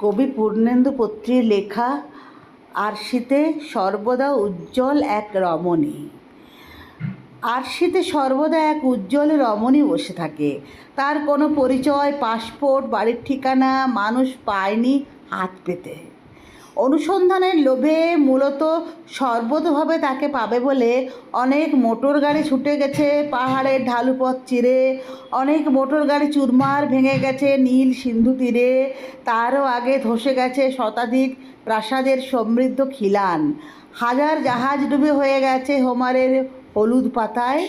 কবি পূর্ণেন্দু পত্রীর লেখা আরশিতে সর্বদা উজ্জ্বল এক রমণী। আরশিতে সর্বদা এক উজ্জ্বল রমণী বসে থাকে। তার কোনো পরিচয়, পাসপোর্ট, বাড়ির ঠিকানা, মানুষ পায়নি হাত পেতে। অনুসন্ধানের লোভে মূলত সর্বতভাবে তাকে পাবে বলে অনেক মোটর গাড়ি ছুটে গেছে, পাহাড়ের ঢালু পথ চিরে, অনেক মোটর গাড়ি চুরমার ভেঙে গেছে নীল সিন্ধু তীরে, তারও আগে ধসে গেছে শতাধিক প্রাসাদের সমৃদ্ধ খিলান। হাজার জাহাজ ডুবে হয়ে গেছে হোমারের হলুদ পাতায়,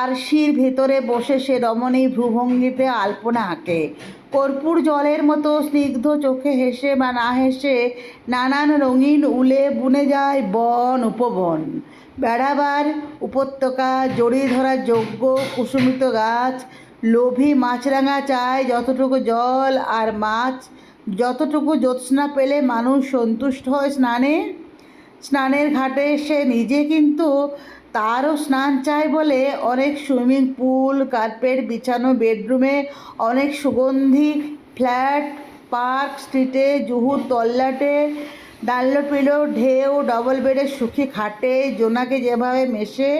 আর শির ভেতরে বসে সে রমণী ভ্রুভঙ্গিতে আলপনা আঁকে কর্পূর জলের মতো স্নিগ্ধ চোখে হেসে বা না হেসে নানান রঙিন উলে বুনে যায় বন উপবন। বেড়াবার উপত্যকা জড়িয়ে ধরা যোগ্য কুসুমিত গাছ, লোভী মাছরাঙা চায় যতটুকু জল আর মাছ, যতটুকু জ্যোৎস্না পেলে মানুষ সন্তুষ্ট হয় স্নানে। স্নানের ঘাটে সে নিজে কিন্তু তারও স্নান চায় বলে অনেক সুইমিং পুল, কার্পেট, বিছানো বেডরুমে অনেক সুগন্ধি, ফ্ল্যাট, পার্ক, স্ট্রিটে, জুহুর তল্লাটে ডাল্লো পিলো ঢেউ, ডবল বেডের সুখী খাটে, জোনাকে যেভাবে মেশে,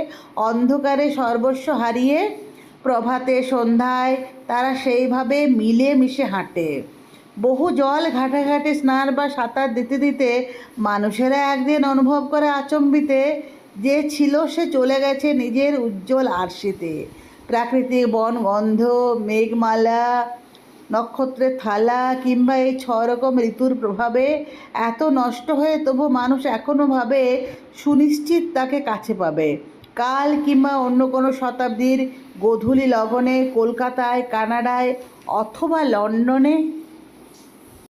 অন্ধকারে সর্বস্ব হারিয়ে, প্রভাতে, সন্ধ্যায় তারা সেইভাবে মিলে মিশে হাঁটে। বহু জল ঘাটে ঘাটে স্নান বা সাঁতার দিতে দিতে মানুষেরা একদিন অনুভব করে আচম্বিতে যে ছিল সে চলে গেছে নিজের উজ্জ্বল আরশিতে। প্রাকৃতিক বন, গন্ধ, মেঘমালা, নক্ষত্রের থালা কিংবা এই ছ রকম ঋতুর প্রভাবে এত নষ্ট হয়ে তবু মানুষ এখনও ভাবে সুনিশ্চিত তাকে কাছে পাবে। কাল কিংবা অন্য কোনো শতাব্দীর গোধূলি লগনে কলকাতায়, কানাডায় অথবা লন্ডনে